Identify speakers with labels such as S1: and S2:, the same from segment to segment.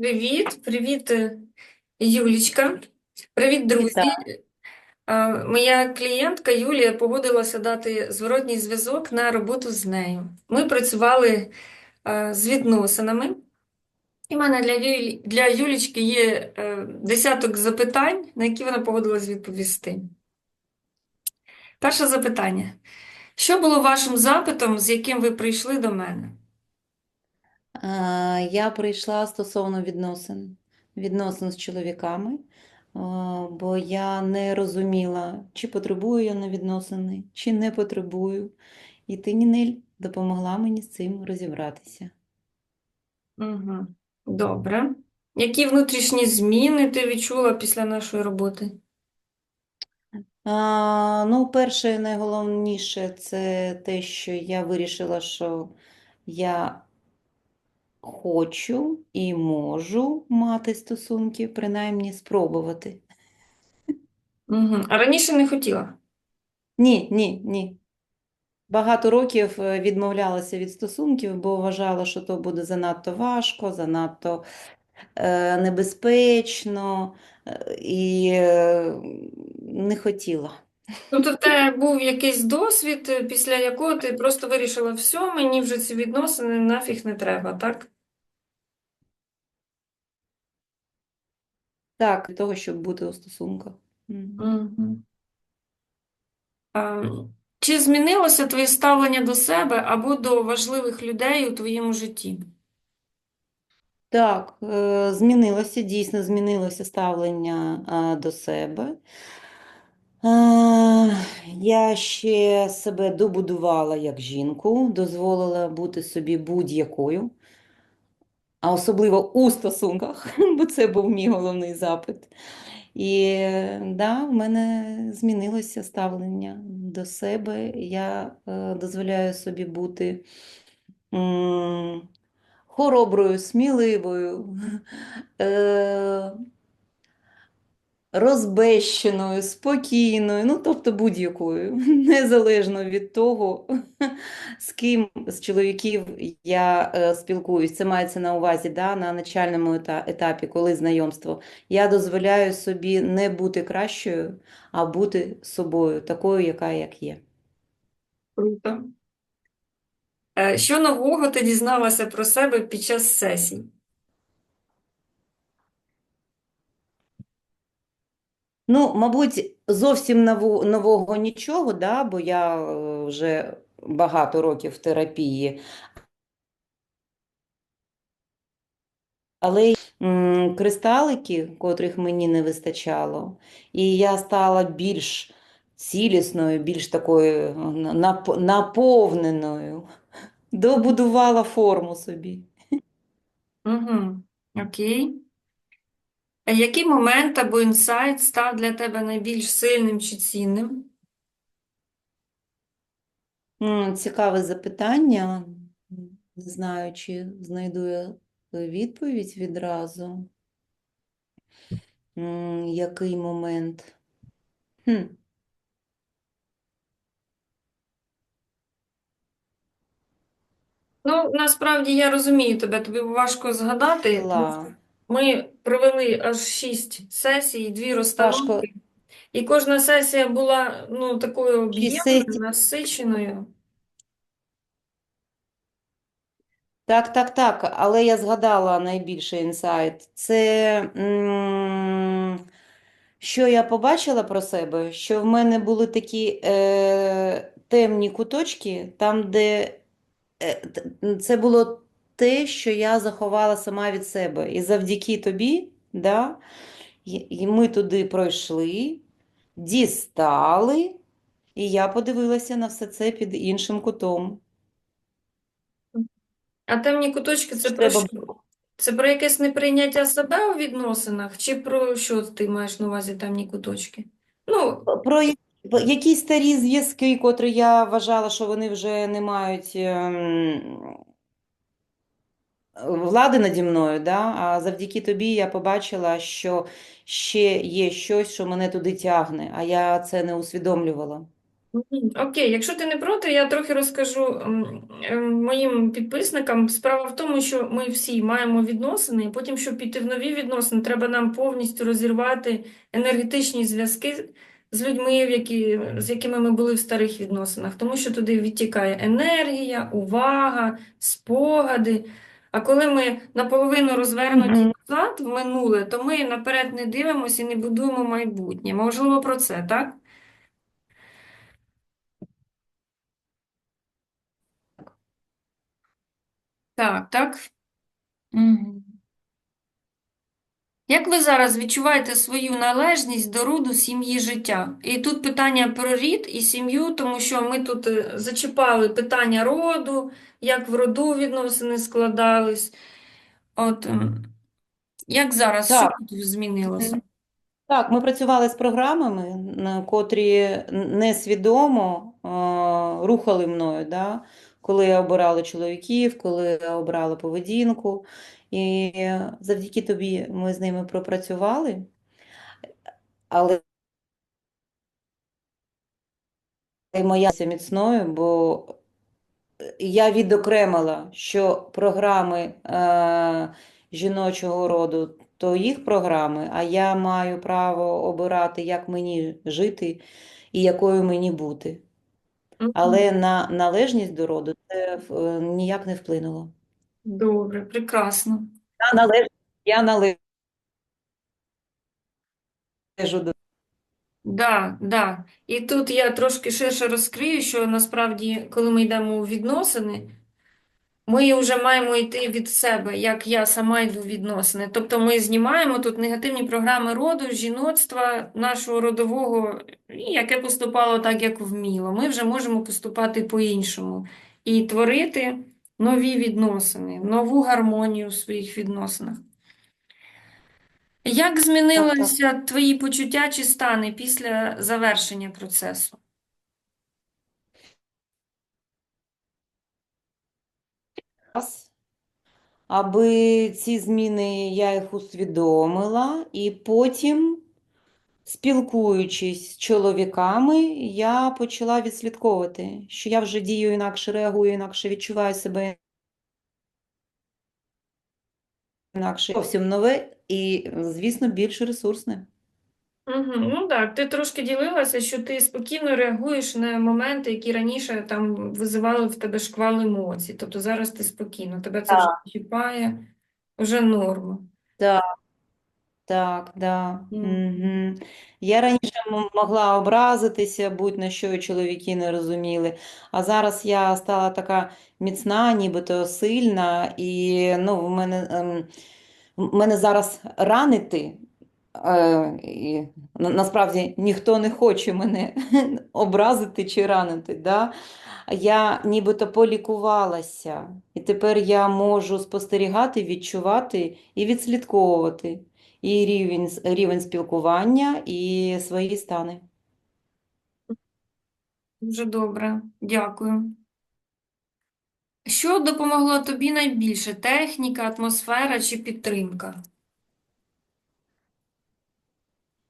S1: Привіт, привіт, е, Юлічка. Привіт, друзі.
S2: Вітаю.
S1: Е, Моя клієнтка Юлія погодилася дати зворотній зв'язок на роботу з нею. Ми працювали е, з відносинами. І в мене для Юлі, для Юлічки є е, десяток запитань, на які вона погодилась відповісти. Перше запитання. Що було вашим запитом, з яким ви прийшли до мене?
S2: А, Я прийшла стосовно відносин, відносин з чоловіками, бо я не розуміла, чи потребую я на відносини, чи не потребую. І ти, Нінель, допомогла мені з цим розібратися.
S1: Угу. Добре. Які внутрішні зміни ти відчула після нашої роботи?
S2: А, ну, перше, найголовніше, це те, що я вирішила, що я хочу і можу мати стосунки, принаймні спробувати.
S1: Угу. А раніше не хотіла?
S2: Ні, ні, ні. Багато років е, відмовлялася від стосунків, бо вважала, що то буде занадто важко, занадто е, небезпечно е, і е, не хотіла.
S1: Тобто в тебе був якийсь досвід, е, після якого ти просто вирішила, все, мені вже ці відносини нафіг не треба, так?
S2: Так, для того, щоб бути у стосунках. Мгм.
S1: А, чи змінилося твоє ставлення до себе або до важливих людей у твоєму житті?
S2: Так, е, змінилося, дійсно змінилося ставлення е, до себе. Я ще себе добудувала як жінку, дозволила бути собі будь-якою, а особливо у стосунках, бо це був мій головний запит. І да, в мене змінилося ставлення до себе. Я е, дозволяю собі бути хороброю, сміливою, е, розбещеною, спокійною, ну тобто будь-якою, незалежно від того, з ким з чоловіків я е, спілкуюсь. Це мається на увазі да, на начальному етапі, коли знайомство. Я дозволяю собі не бути кращою, а бути собою, такою, яка як є.
S1: Круто. Е, Що нового ти дізналася про себе під час сесій?
S2: Ну, мабуть, зовсім ново- нового нічого, да, бо я е, вже багато років в терапії. Але кристалики, котрих мені не вистачало, і я стала більш цілісною, більш такою е, нап- наповненою, добудувала форму собі.
S1: Угу. Окей. А який момент або інсайт став для тебе найбільш сильним чи цінним?
S2: М, Цікаве запитання. Не знаю, чи знайду я відповідь відразу. М, Який момент? Хм.
S1: Ну, насправді я розумію тебе, тобі важко згадати.
S2: Ла.
S1: Ми провели аж шість сесій, дві розстановки, і кожна сесія була ну, такою об'ємною, насиченою.
S2: Так, так, так, але я згадала найбільший інсайт. Це що я побачила про себе, що в мене були такі е, темні куточки, там, де е, це було те, що я заховала сама від себе. І завдяки тобі, да, і ми туди пройшли, дістали, і я подивилася на все це під іншим кутом.
S1: А темні куточки це про що? Це про якесь неприйняття себе у відносинах, чи про що ти маєш на увазі темні куточки? Ну,
S2: Про якісь старі зв'язки, котрі я вважала, що вони вже не мають ем, влади наді мною, да? А завдяки тобі я побачила, що ще є щось, що мене туди тягне, а я це не усвідомлювала.
S1: Окей, якщо ти не проти, я трохи розкажу моїм підписникам. Справа в тому, що ми всі маємо відносини, і потім, щоб піти в нові відносини, треба нам повністю розірвати енергетичні зв'язки з людьми, які, з якими ми були в старих відносинах, тому що туди відтікає енергія, увага, спогади. А коли ми наполовину розвернуті
S2: Мгм.
S1: назад в минуле, то ми наперед не дивимося і не будуємо майбутнє. Можливо, про це, так? Так, так. Мгм. Як ви зараз відчуваєте свою належність до роду сім'ї життя? І тут питання про рід і сім'ю, тому що ми тут е, зачіпали питання роду, як в роду відносини складались. От, як зараз,
S2: Так.
S1: тут змінилося?
S2: Так, ми працювали з програмами, котрі несвідомо е, рухали мною, да? Коли я обирала чоловіків, коли я обирала поведінку. І завдяки тобі ми з ними пропрацювали, але і моя є міцною, бо я відокремила, що програми е, жіночого роду то їх програми, а я маю право обирати, як мені жити і якою мені бути. Але на належність до роду це е, ніяк не вплинуло.
S1: Добре, прекрасно.
S2: Я належу, я належу до
S1: Да, да. І тут я трошки ширше розкрию, що насправді, коли ми йдемо у відносини, Ми вже маємо йти від себе, як я сама йду в відносини. Тобто ми знімаємо тут негативні програми роду, жіноцтва, нашого родового, яке поступало так, як вміло. Ми вже можемо поступати по-іншому і творити нові відносини, нову гармонію в своїх відносинах. Як змінилися твої почуття чи стани після завершення процесу?
S2: Раз, аби ці зміни я їх усвідомила, і потім, спілкуючись з чоловіками, я почала відслідковувати, що я вже дію інакше, реагую інакше, відчуваю себе інакше. Зовсім нове і, звісно, більш ресурсне.
S1: Угу. Ну так, ти трошки ділилася, що ти спокійно реагуєш на моменти, які раніше там визивали в тебе шквал емоцій. Тобто зараз ти спокійно, тебе це вже чіпає, вже норма.
S2: Так, так, да. Угу. Я раніше м- могла образитися, будь на що і чоловіки не розуміли. А зараз я стала така міцна, нібито сильна, і ну, в мене, ем, в мене зараз ранити. Е, і, на- насправді ніхто не хоче мене образити чи ранити. Да? Я нібито полікувалася, і тепер я можу спостерігати, відчувати і відслідковувати і рівень, рівень спілкування, і свої стани.
S1: Дуже добре, дякую. Що допомогло тобі найбільше? Техніка, атмосфера чи підтримка?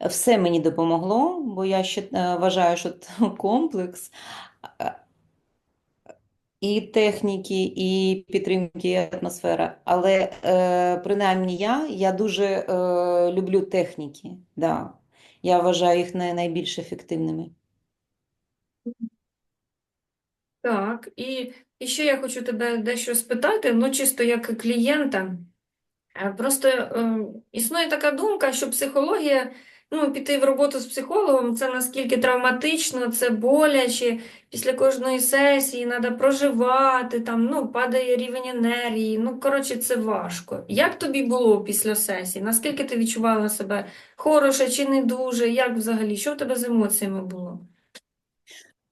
S2: Все мені допомогло, бо я ще е, вважаю, що комплекс і техніки, і підтримки, і атмосфера. Але е, принаймні я, я дуже е, люблю техніки. Да. Я вважаю їх най- найбільш ефективними.
S1: Так, і, і ще я хочу тебе дещо спитати, ну чисто як клієнта. Е, Просто е, існує така думка, що психологія, ну, піти в роботу з психологом, це наскільки травматично, це боляче. Після кожної сесії треба проживати, там, ну, падає рівень енергії. Ну, коротше, це важко. Як тобі було після сесії? Наскільки ти відчувала себе хороше чи не дуже? Як взагалі? Що в тебе з емоціями було?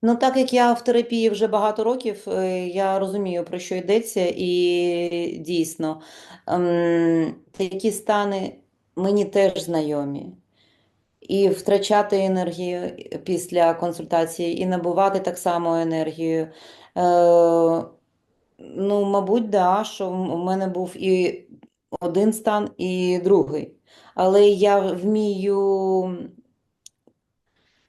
S2: Ну, так як я в терапії вже багато років, е, я розумію, про що йдеться, і дійсно, ем, такі стани мені теж знайомі. І втрачати енергію після консультації, і набувати так само енергію. Е, ну, мабуть, да, що в мене був і один стан, і другий. Але я вмію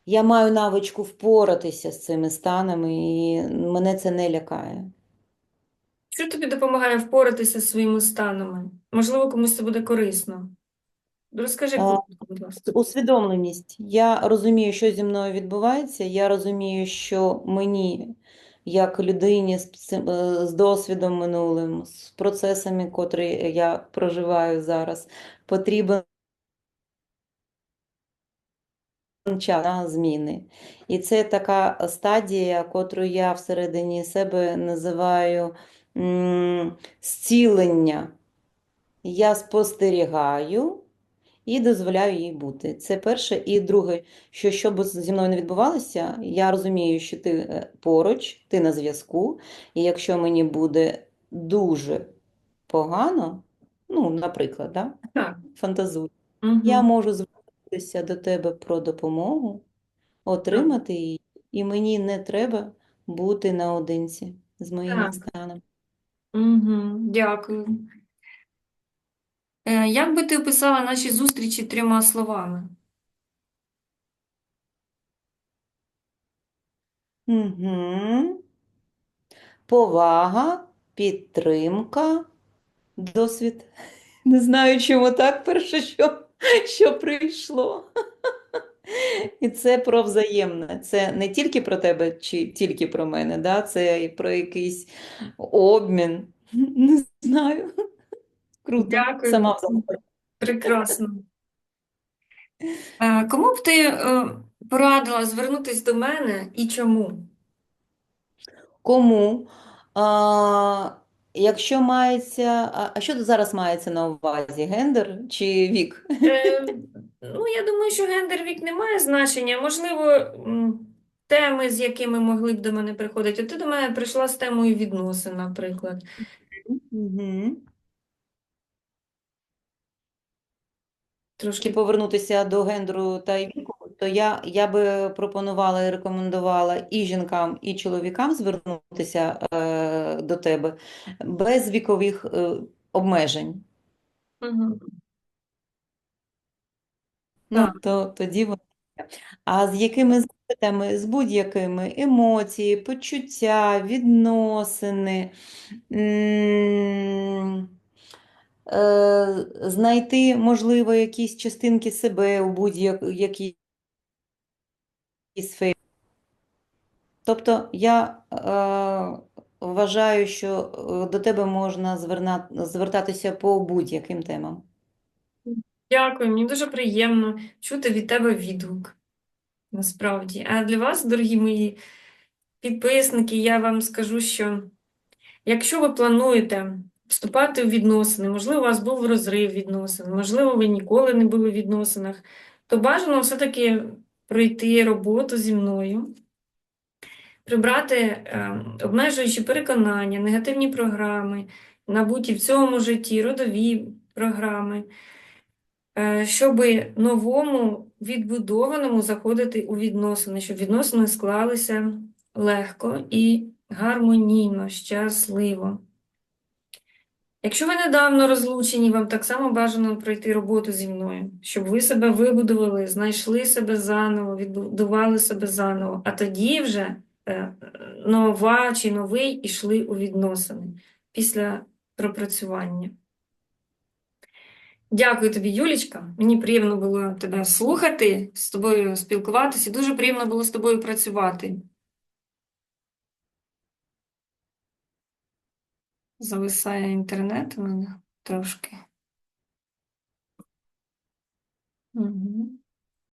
S2: я маю навичку впоратися з цими станами, і мене це не лякає.
S1: Що тобі допомагає впоратися зі своїми станами? Можливо, комусь це буде корисно. Розкажи будь ласка.
S2: Усвідомленість. Я розумію, що зі мною відбувається. Я розумію, що мені, як людині з, е, з досвідом минулим, з процесами, котрі я проживаю зараз, потрібен час на зміни. І це така стадія, котру я всередині себе називаю зцілення. Я спостерігаю і дозволяю їй бути. Це перше. І друге, що що б зі мною не відбувалося, я розумію, що ти е, поруч, ти на зв'язку, і якщо мені буде дуже погано, ну, наприклад, да,
S1: Так.
S2: фантазую,
S1: Угу.
S2: я можу звернутися до тебе про допомогу, отримати її, і мені не треба бути наодинці з моїми
S1: Так.
S2: станами.
S1: Угу. Дякую. Е, як би ти описала наші зустрічі трьома словами?
S2: Угу. Повага, підтримка, досвід. Не знаю, чому так перше, що, що прийшло. І це про взаємне. Це не тільки про тебе, чи тільки про мене, да? Це і про якийсь обмін. Не знаю. Круто.
S1: Дякую.
S2: Сама.
S1: Прекрасно. Е, Кому б ти е, порадила звернутися до мене і чому?
S2: Кому? А, якщо мається, а, а що зараз мається на увазі? Гендер чи вік?
S1: Е, ну, я думаю, що гендер вік не має значення. Можливо, теми, з якими могли б до мене приходити. От ти до мене прийшла з темою відносин, наприклад.
S2: Угу.
S1: Трошки
S2: повернутися до гендеру та віку, то я, я би пропонувала і рекомендувала і жінкам, і чоловікам звернутися е, до тебе без вікових е, обмежень.
S1: Мгм.
S2: Ну, то тоді вони. А з якими запитами? З будь-якими емоції, почуття, відносини, м, е, знайти, можливо, якісь частинки себе у будь-якій сфері. Тобто я е, вважаю, що е, до тебе можна зверна, звертатися по будь-яким темам.
S1: Дякую, мені дуже приємно чути від тебе відгук. Насправді. А для вас, дорогі мої підписники, я вам скажу, що якщо ви плануєте вступати у відносини, можливо, у вас був розрив відносин, можливо, ви ніколи не були в відносинах, то бажано все-таки пройти роботу зі мною, прибрати е, обмежуючі переконання, негативні програми, набуті в цьому житті, родові програми, е, щоб новому відбудованому заходити у відносини, щоб відносини склалися легко і гармонійно, щасливо. Якщо ви недавно розлучені, вам так само бажано пройти роботу зі мною, щоб ви себе вибудували, знайшли себе заново, відбудували себе заново, а тоді вже е, нова чи новий ішли у відносини після пропрацювання. Дякую тобі, Юлічка. Мені приємно було тебе слухати, з тобою спілкуватися. Дуже приємно було з тобою працювати. Зависає інтернет у мене трошки. Мгм.